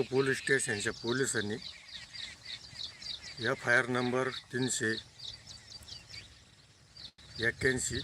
Police स्टेशनच्या पोलिसांनी F I R number तीनशे एक्क्याऐंशी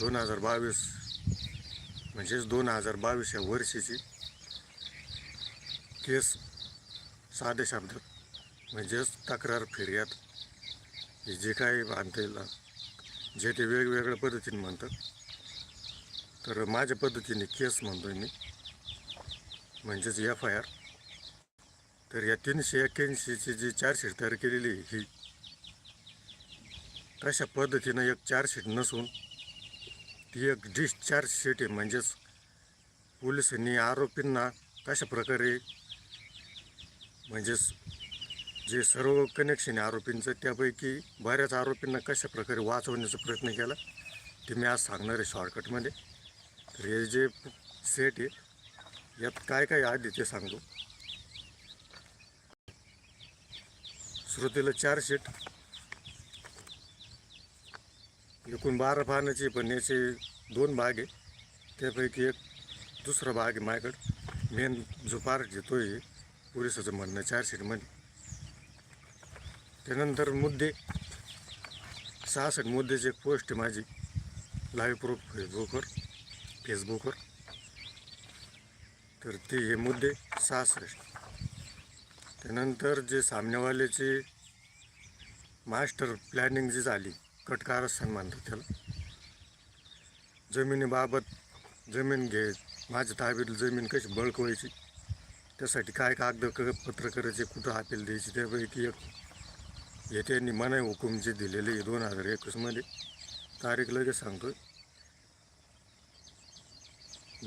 दोन हजार बावीस म्हणजेच दोन हजार बावीस या वर्षीची केस साधे शब्दात म्हणजेच तक्रार फिर्याद हे जे काही आणता जे ते वेगवेगळ्या पद्धतीने म्हणतात तर माझ्या पद्धतीने केस म्हणतोय मी. म्हणजेच एफ आय आर तर या तीनशे एक्क्याऐंशीची जी चार्जशीट तयार केलेली आहे, ही तशा पद्धतीनं एक चार्जशीट नसून ती एक डिस्चार्ज शीट आहे. म्हणजेच पोलिसांनी आरोपींना कशा प्रकारे म्हणजेच जे सर्व कनेक्शन आहे आरोपींचं त्यापैकी बऱ्याच आरोपींना कशा प्रकारे वाचवण्याचा प्रयत्न केला ते मी आज सांगणार आहे शॉर्टकटमध्ये तर हे जे सेट आहे यात काय काय आहे ते सांगतो श्रुतीला चार शीट. एकूण बारा पानाची पण याचे दोन भाग आहे त्यापैकी एक दुसरा भाग आहे माझ्याकडं. मेन जो पार्ट घेतो आहे पोलिसाचं म्हणणं चार शीटमध्ये त्यानंतर मुद्दे. सहासष्ट मुद्द्याची एक पोस्ट आहे माझी. लाईव्ह प्रूफ फेसबुकवर फेसबुकवर तर ते हे मुद्दे सहासष्ट त्यानंतर जे सामनेवाल्याचे मास्टर प्लॅनिंग जी झाली कटकार सन्मानतो त्याला जमिनीबाबत जमीन घे माझ्या ताब्यातली जमीन कशी बळकवायची त्यासाठी काय कागदपत्र करायचे कुठं हापेल द्यायची त्यापैकी एक हे त्यांनी मनाई हुकूम जे दिलेले आहे दोन हजार एकवीसमध्ये तारीख लगेच सांगतो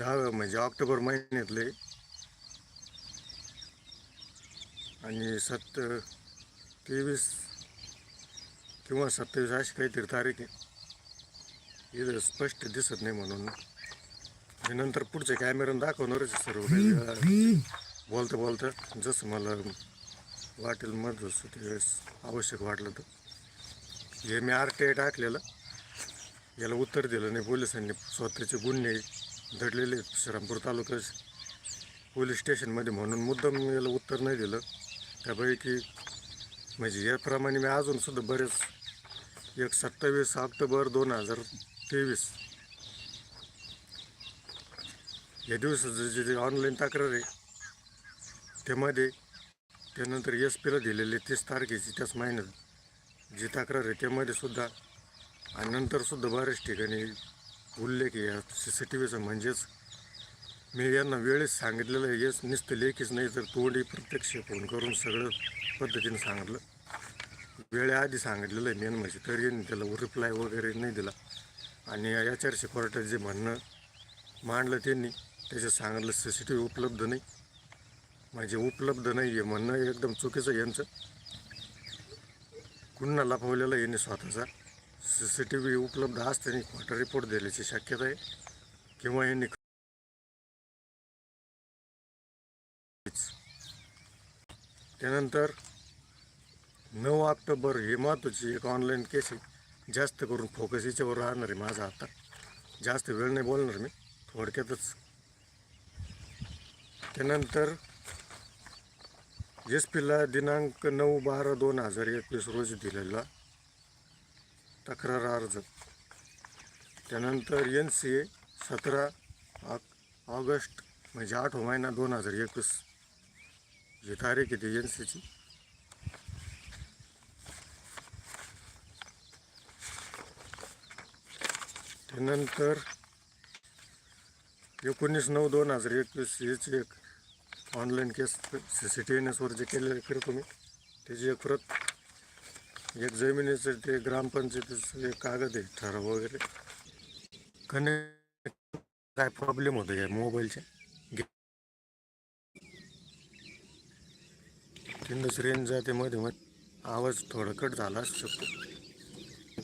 दहा म्हणजे ऑक्टोबर महिन्यातले. आणि सत्त तेवीस किंवा सत्तावीस अशी काहीतरी तारीख आहे. इथं स्पष्ट दिसत नाही म्हणून. आणि नंतर पुढच्या कॅमेऱ्यानं दाखवणारच सर्व बोलतं बोलतं बोलता बोलता जसं मला वाटेल मग जसं आवश्यक वाटलं तर. हे मी आर टी आय टाकलेलं. याला उत्तर दिलं नाही पोलिसांनी स्वतःचे गुन्हे दडलेले श्रीरामपूर तालुक्यात पोलीस स्टेशनमध्ये म्हणून मुद्दाम याला उत्तर नाही दिलं. त्यापैकी म्हणजे याप्रमाणे मी अजूनसुद्धा बरेच एक सत्तावीस ऑक्टोबर दोन हजार तेवीस या दिवसाचं जे जे ऑनलाईन तक्रार आहे त्यामध्ये त्यानंतर एस पीला दिलेली तीस तारखेची त्याच महिन्यात जी तक्रार आहे त्यामध्ये सुद्धा आणि नंतरसुद्धा बऱ्याच ठिकाणी उल्लेख आहे. या सी सी टी व्हीचा म्हणजेच मी यांना वेळेस सांगितलेलं आहे. हेच नुसतं लेखीच नाही तर तोंडी प्रत्यक्ष फोन करून सगळं पद्धतीने सांगितलं. वेळेआधी सांगितलेलं आहे मेन म्हणजे तरी यांनी त्याला रिप्लाय वगैरे नाही दिला. आणि याच्यावरचे कोर्टात जे म्हणणं मांडलं त्यांनी त्याच्यात सांगितलं सी सी टी व्ही उपलब्ध नाही. म्हणजे उपलब्ध नाही आहे म्हणणं एकदम चुकीचं यांचं. कुणा लपवलेलं यांनी स्वतःचा. सी सी टी व्ही उपलब्ध असताना खोटा रिपोर्ट दिल्याची शक्यता आहे. किंवा यांनी त्यानंतर नऊ ऑक्टोबर ही महत्त्वाची एक ऑनलाईन केस आहे. जास्त करून फोकस याच्यावर राहणार आहे माझा आता. जास्त वेळ नाही बोलणार मी. थोडक्यातच. त्यानंतर एस पीला दिनांक नऊ बारा दोन हजार एकवीस रोजी दिलेला तक्रार अर्ज. त्यानंतर एन सी ए सतरा ऑगस्ट म्हणजे आठ हो महिना दोन हजार एकवीस. ही तारीख आहे ती एन सीची त्यानंतर एकोणीस नऊ दोन हजार एकवीस याची एक online case C C T N एसवर जे केलेलं करतो मी त्याची एक प्रत एक जमिनीचं ते ग्रामपंचायतीचं एक कागद आहे ठराव वगैरे. कनेक्ट काय प्रॉब्लेम होतो या मोबाईलच्या तिथंच रेंज जाते मध्ये मध्ये. आवाज थोडा कट झाला असू शकतो.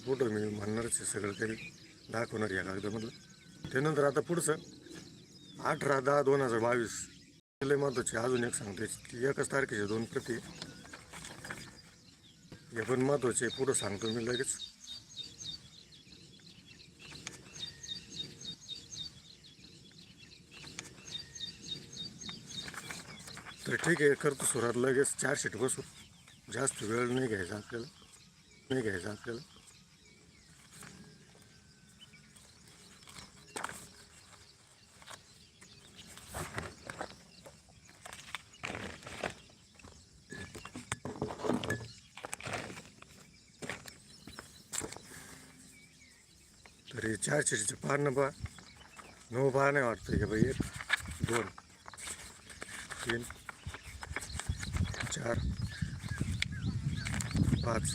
कुठं मी म्हणणारच आहे सगळं काही. दाखवणार या कागदामधलं. त्यानंतर आता पुढचं. अठरा दहा दोन हजार बावीस. लय महत्त्वाचे अजून एक सांगते एकच तारखेचे दोन प्रती. हे पण महत्त्वाचे पुढं सांगतो मी लगेच तर ठीक आहे करतो सुरुवात लगेच चार शीट बसू जास्त वेळ नाही घ्यायचा आपल्याला नाही घ्यायचा आपल्याला तरी चार शीटचे पान पहा नऊ नाही वाटतं हे बाई. एक दोन तीन चार पाच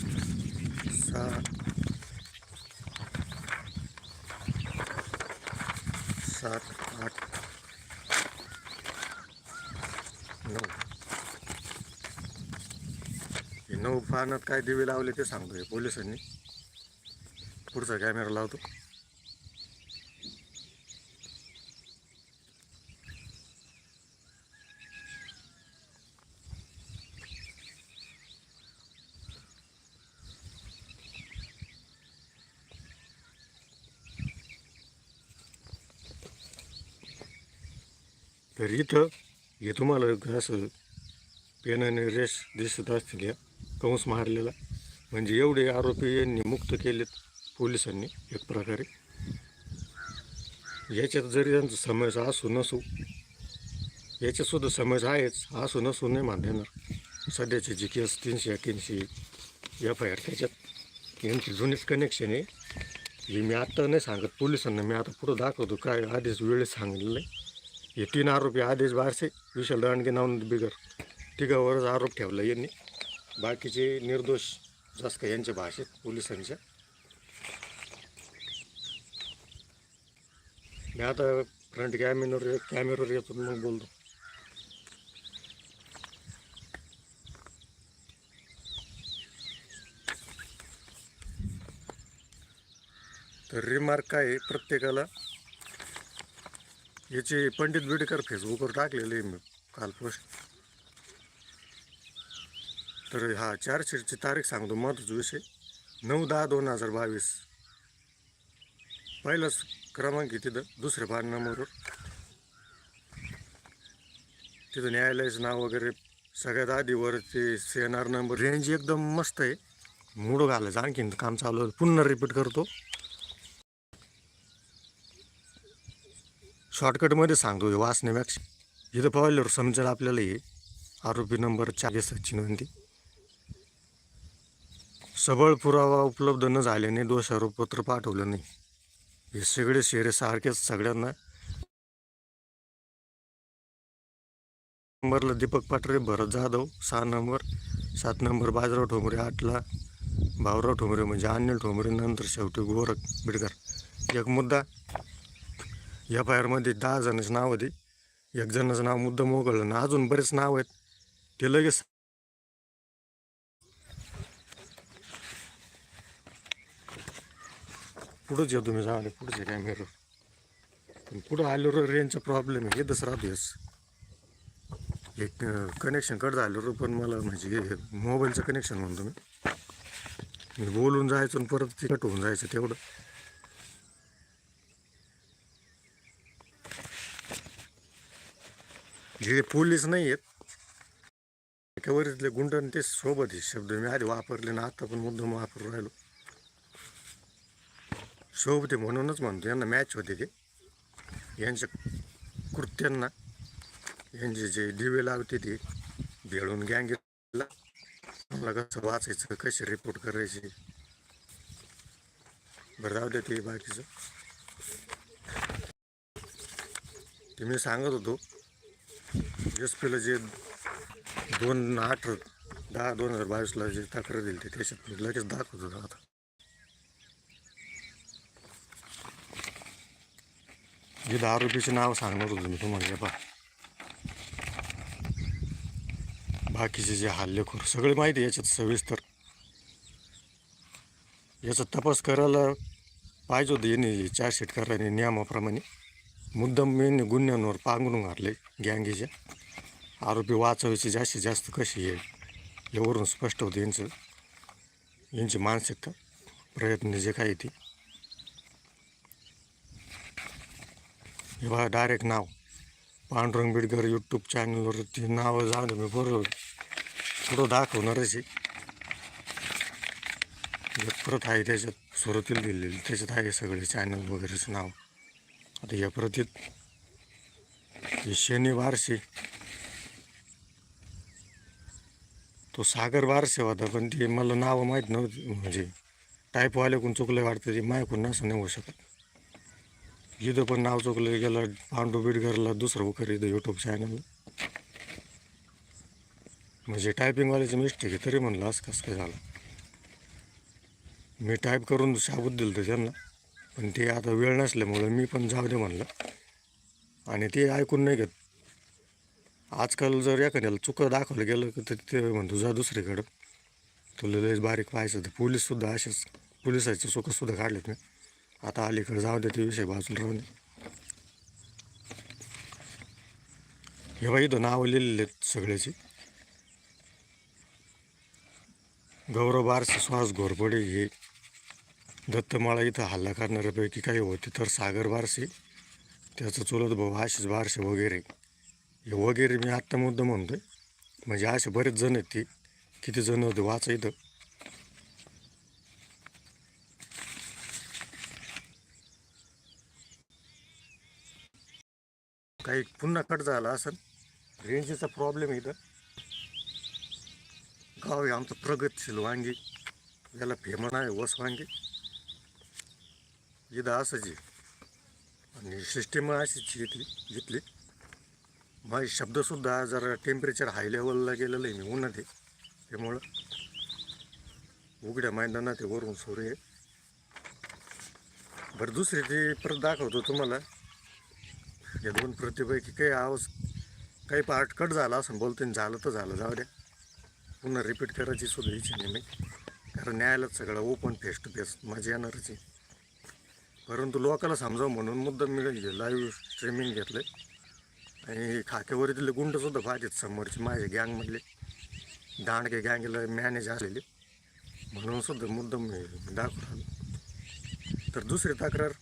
सहा सात आठ नऊ हे काय दिवे लावले ते सांगतो हे पोलिसांनी. पुढचा कॅमेरा लावतो. तर इथं हे तुम्हाला असं पेनाने रेस दिसत असतील या. कंस मारलेला. म्हणजे एवढे आरोपी यांनी मुक्त केलेत पोलिसांनी एक प्रकारे. याच्यात जरी त्यांचा समावेश असू नसू याच्यातसुद्धा समावेश आहेच असू नसू नाही मान येणार. सध्याचे जी केस तीनशे एक्याऐंशी एफ आय आर त्याच्यात. यांची जुनीच कनेक्शन आहे. हे मी आत्ता नाही सांगत पोलिसांना मी आता पुढं दाखवतो काय आधीच वेळेस सांगितलेलं आहे. हे तीन आरोपी आदेश बारसे विशाल दांडगे नावून बिगर. तिघावरच आरोप ठेवला यांनी. बाकीचे निर्दोष जास्त का यांच्या भाषेत पोलिसांच्या. मी आता फ्रंट कॅमेरावर कॅमेरावर येतो मग बोलतो. तर रिमार्क काय आहे प्रत्येकाला याचे पंडित बिडकर फेसबुकवर टाकलेले आहे मी काल पोस्ट. तर हा चार तारीख सांगतो महत्त्वाचा विषय. नऊ दहा दोन हजार बावीस. पहिलाच क्रमांक आहे तिथं दुसऱ्या पान नंबरवर. तिथं न्यायालयाचं नाव वगैरे सगळ्यात आधीवर ते C N R number. Range एकदम मस्त आहे. मूड घालायचं आणखीन काम चालू पुन्हा रिपीट करतो. शॉर्टकटमध्ये सांगतो हे वाचण्यापेक्षा. इथं पाहिल्यावर समजेल आपल्याला हे. आरोपी नंबर चाळीस सचिन विनंती सबळ पुरावा उपलब्ध न झाल्याने दोषारोपपत्र पाठवलं नाही. हे सगळे शेरे सारखेच सगळ्यांना नंबरला दीपक पाटरे भरत जाधव सहा नंबर सात नंबर बाजराव ठोंबरे आठला भाऊराव ठोंबरे म्हणजे अनिल ठोंबरे नंतर शेवटी गोरख बिडकर. एक मुद्दा एफ आय आरमध्ये दहा जणांचं नाव होते एक जणाचं नाव मुद्दा मोकळलं ना अजून बरेच नाव आहेत. ते लगेच पुढंच तुम्ही मी पुढं जे कॅमेरा पण पुढं आल्यावर रेंजचा प्रॉब्लेम आहे येतच राहतेच एक कनेक्शन कट झालं पण मला म्हणजे मोबाईलचं कनेक्शन म्हणतो मी मी बोलून जायचं आणि परत ते कट होऊन जायचं तेवढं. जे पोलीस नाही आहेत एकावरीतले गुंड आणि ते सोबत आहे शब्द मी आधी वापरले ना आता पण मुद्दा वापरून राहिलो. शोभते म्हणूनच म्हणतो यांना मॅच होते ते. यांच्या कृत्यांना यांचे जे दिवे लावते ते भेळून गँगेला मला कसं वाचायचं कसे रिपोर्ट करायचे? बरं जाऊ दे ते बाकीचं. ते मी सांगत होतो एस पीला जे दोन आठ दहा दोन हजार बावीसला जे तक्रार दिली ते त्याच्यात लगेच दाखवत होतो आता. जे दहा रुपयाचे नाव सांगणार होतो मी तुम्हाला हे पहा. बाकीचे जे हल्लेखोर सगळे माहिती याच्यात सविस्तर. याचा तपास करायला पाहिजे होतं यांनी चार करायला नियमाप्रमाणे. मुद्दाम यांनी गुन्ह्यांवर पांघरून घातले गँगेच्या आरोपी वाचवायचे जास्तीत जास्त कशी आहे यावरून स्पष्ट होतं यांचं. यांची मानसिकता प्रयत्न जे काही ती. हे बघा डायरेक्ट नाव. पांडुरंग बिडकर यूट्यूब चॅनलवर ती नावं जाऊन मी बरोबर थोडं दाखवणारच आहे. एक परत आहे त्याच्यात सुरुवातीला दिलेली. त्याच्यात आहे सगळे चॅनल वगैरेचं नाव. आता या प्रतीत हे शनी तो सागर बारसे होता पण ते मला नावं माहीत नव्हती. म्हणजे टाईपवाल्याकडून चुकलं वाटतं ते मायकून असं नाही होऊ शकत. इथं पण नाव चुकलं गेलं पांडू बिडगरला दुसरं उकर इथं यूट्यूब चॅनल म्हणजे टायपिंगवाल्याची मिस्टेक आहे तरी म्हणलं असं कसं काय झालं. मी टाईप करून शाबूत दिलं होतं त्यांना पण ते आता वेळ नसल्यामुळं मी पण जाऊ दे म्हणलं. आणि ते ऐकून नाही घेत. आजकाल जर एखाद्याला चुकं दाखवलं गेलं तर ते म्हणतो जा दुसरीकडं. तुला लयच बारीक पाहायचं तर पोलीससुद्धा असेच पोलिसाचे चुकंसुद्धा काढलेत मी आता अलीकडे जाऊ दे ते विषय बाजूला राहून हे बाई इथं नावं लिहिलेले आहेत सगळ्याची. गौरव बारसे सुहास घोरपडे हे दत्तमाळा इथं हल्ला करणाऱ्यापैकी काही होते तर सागर बारसे त्याचं चुलत भाऊ आशिष बारसे वगैरे. हे वगैरे मी आत्ता मुद्दा आहे म्हणजे असे बरेच जण आहेत ते. किती जण होते वाचा इथं. काही पुन्हा कट झाला असेल रेंजचा प्रॉब्लेम इथं. गाव आहे आमचं प्रगतशील वांगी याला फेमन आहे वस वांगी इथं असंच आहे. आणि सिस्टीम अशीच घेतली घेतली माझे शब्दसुद्धा जरा टेम्परेचर हाय लेवलला गेलेलं आहे मी उन्हात आहे. त्यामुळं उघड्या मैदानात ते वरून सूर्य आहे. बरं दुसरी ती परत दाखवतो तुम्हाला. या दोन प्रतिपैकी काही आवाज काही पार्ट कट झाला असं बोलतो आणि झालं तर झालं जाऊ द्या. पुन्हा रिपीट करायची सुद्धा इच्छा नाही मी. कारण न्यायालयात सगळं ओपन फेस टू फेस माझी येणारच आहे. परंतु लोकाला समजावं म्हणून मुद्दाम मी लाईव्ह स्ट्रीमिंग घेतलं आणि खाक्यावरील गुंडसुद्धा पाहिजेत समोरचे माझे गँगमधले दांडके गँगला मॅनेज आलेले. म्हणून सुद्धा मुद्दाम मी दाखवून तर दुसरी तक्रार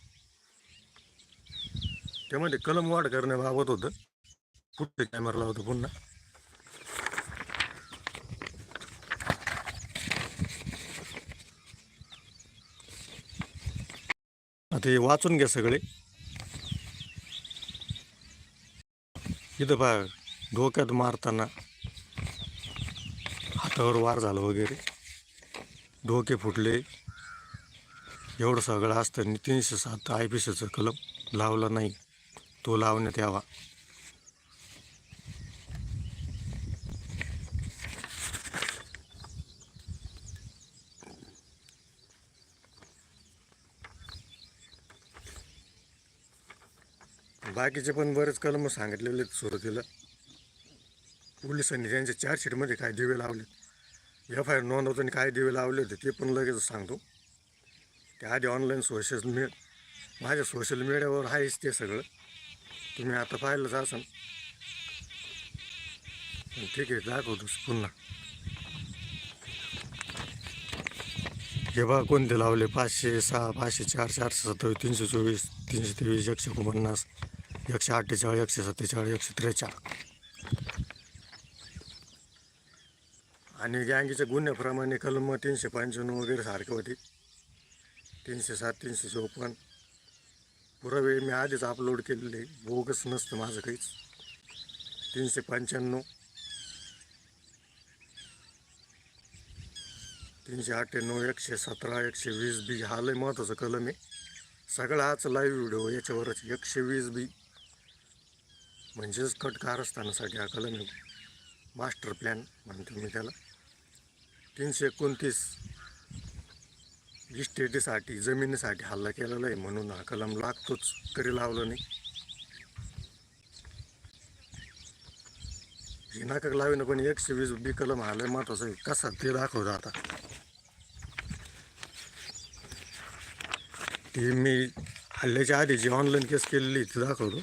त्यामध्ये कलम वाढ करण्याबाबत होतं. पुढे कॅमेरा लावतो पुन्हा. आता हे वाचून घ्या सगळे. इथं पहा डोक्यात मारताना हातावर वार झालं वगैरे. डोके फुटले. एवढं सगळं असताना तीनशे सात आय पी सीचं कलम लावला नाही. तो लावण्यात यावा. बाकीचे पण बरेच कलम सांगितलेले सुरुवातीला. पोलिसांनी त्यांच्या चार्जशीटमध्ये काय दिवे लावले एफ आय आर नोंदवताना काय दिवे लावले होते ते पण लगेच सांगतो. त्या आधी ऑनलाईन सोशल मी माझ्या सोशल मीडियावर आहेच ते सगळं. तुम्ही आता पाहिलंच असाल. ठीक आहे दाखवतोस पुन्हा. हे बा कोणते लावले पाचशे सहा पाचशे चार चारशे सत्तावीस तीनशे चोवीस तीनशे तेवीस एकशे एकोणपन्नास एकशे अठ्ठेचाळीस एकशे सत्तेचाळीस एकशे त्रेचाळीस. आणि गँगीच्या गुन्ह्याप्रमाणे कलम तीनशे पंच्याण्णव वगैरे सारखे होते. तीनशे सात तीनशे चौपन्न पुरावे मी आधीच अपलोड केलेले. बोगस नसतं माझं काहीच. तीनशे पंच्याण्णव. तीनशे अठ्ठ्याण्णव एकशे सतरा एकशे वीस बी. हा लय महत्त्वाचा कलम आहे. सगळा हाच लाईव्ह व्हिडिओ याच्यावरच एकशे वीस बी. म्हणजेच कट कारस्थानासाठी हा कलम आहे. मास्टर प्लॅन म्हणतो मी त्याला. तीनशे एकोणतीस. इस्टेटीसाठी जमिनीसाठी हल्ला केलेला आहे म्हणून हा कलम लागतोच. तरी लावलं नाही. हे नाटक लावेन पण एकशे वीस बी कलम हा लय महत्वाचं आहे. कसा ते दाखवतो आता. ती मी हल्ल्याच्या आधी जी ऑनलाईन केस केलेली ती दाखवतो.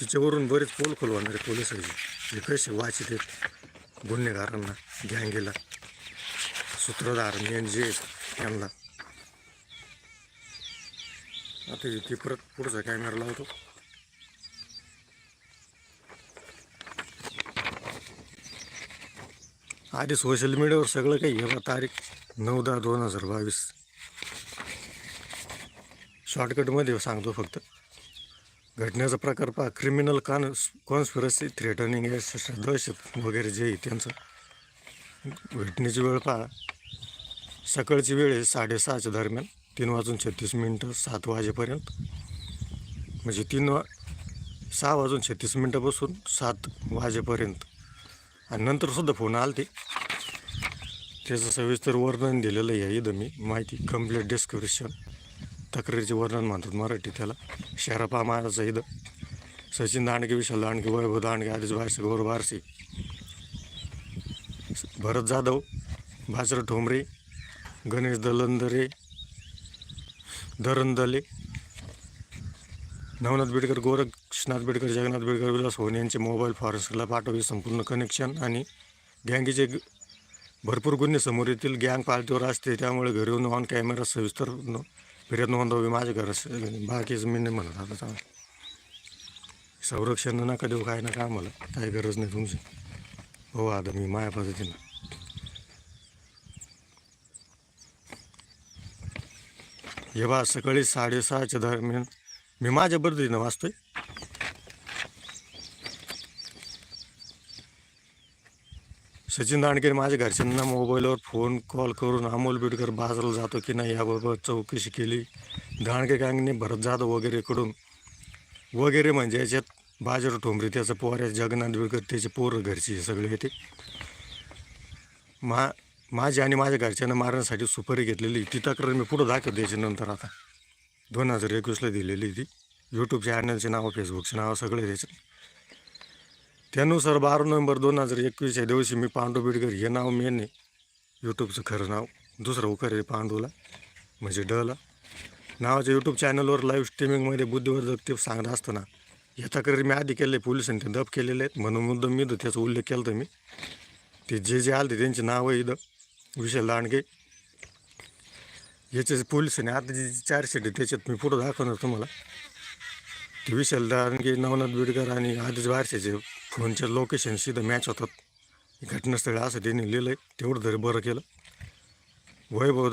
तिच्यावरून बरेच पोल खोलवणारे पोलिसांची. हे कसे वाचित आहेत गुन्हेगारांना गँगेला. सूत्रधार मेन जे आहेत त्यांना आता इथे परत पुढचा कॅमेरा लावतो. आधी सोशल मीडियावर सगळं काही हे बघा, तारीख नऊ दहा दोन हजार बावीस. शॉर्टकटमध्ये सांगतो फक्त. घटनेचा प्रकार पहा क्रिमिनल कॉन कॉन्स्पिरसी थ्रेटनिंग दहशत वगैरे जे आहे त्यांचं. घटनेची वेळ पहा. सकाळची वेळ आहे साडेसहाच्या दरम्यान. तीन वाजून छत्तीस मिनटं सात वाजेपर्यंत. म्हणजे तीन वा सहा वाजून छत्तीस मिनटापासून सात वाजेपर्यंत. आणि नंतरसुद्धा फोन आले ते त्याचं सविस्तर वर्णन दिलेलं आहे इथं मी. माहिती कंप्लीट डिस्क्रिप्शन तक्रारीचे वर्णन म्हणतात मराठी त्याला. शरापा महाराजा इथं. सचिन दांडगे विशाल दांडगे वैभव दांडगे आदिज बारसे गौरव बारसे भरत जाधव भाजर ठोंबरे गणेश दलंदरे दरंदले नवनाथ बेडकर गोरक्षनाथ बेडकर जगन्नाथ बेडकर विलास होणे यांचे मोबाईल फॉरेस्टला पाठवले संपूर्ण कनेक्शन आणि गँगीचे भरपूर गुन्हे समोर येतील. गँग पार्टीवर असते त्यामुळे घरी येऊन ऑन कॅमेरा सविस्तर न- फिर्याद नोंदवावी माझ्या घरास बाकीच मी नाही म्हणत. आता संरक्षण नका देऊ काय ना काय आम्हाला. काही गरज नाही तुमची. हो आता मी माया पद्धतीनं. हे बा सकाळी साडेसहाच्या दरम्यान मी माझ्या बरोबरीनं वाचतोय. सचिन दांडके माझ्या घरच्यांना मोबाईलवर फोन कॉल करून अमोल बिडकर बाजारला जातो की नाही याबाबत चौकशी केली. दांडके गँगने भरत जाधव वगैरेकडून वगैरे म्हणजे याच्यात बाजार ठोंबरे त्याचं पोर आहे जगन्नाथ बिडकर त्याचे पोरं घरचे हे सगळे येते मा माझी आणि माझ्या घरच्यांना मारण्यासाठी सुपारी घेतलेली ती तक्रार मी पुढं दाखवतो त्याच्यानंतर आता. दोन हजार एकवीसला दिलेली ती यूट्यूब चॅनलचे नाव फेसबुकचे नाव सगळे द्यायचे त्यानुसार बारा नोव्हेंबर दोन हजार एकवीसच्या दिवशी मी पांडू बिडकर हे नाव मेन. आहे यूट्यूबचं खरं नाव. दुसरं उकर आहे पांडूला म्हणजे डला. नावाच्या यूट्यूब चॅनलवर लाईव्ह स्ट्रीमिंगमध्ये बुद्धिवर्धक ते सांगत असताना या तक्रारी मी आधी केले पोलिसांनी ते दब केलेले आहेत. म्हणून मुद्दा मी तर त्याचा उल्लेख केला होता मी. ते जे जे आले त्यांचे नावं इथं. विशाल लांडगे. याचे पोलिसांनी आता जे चारशेट आहे त्याच्यात मी पुढं दाखवणार तुम्हाला. ते विशाल दानगे नवनाथ बिडकर आणि आदिश बारशेचे फोनच्या लोकेशन सिधं मॅच होतात. घटनास्थळी असं त्यांनी लिहिलं आहे तेवढं तरी बरं केलं. वैभव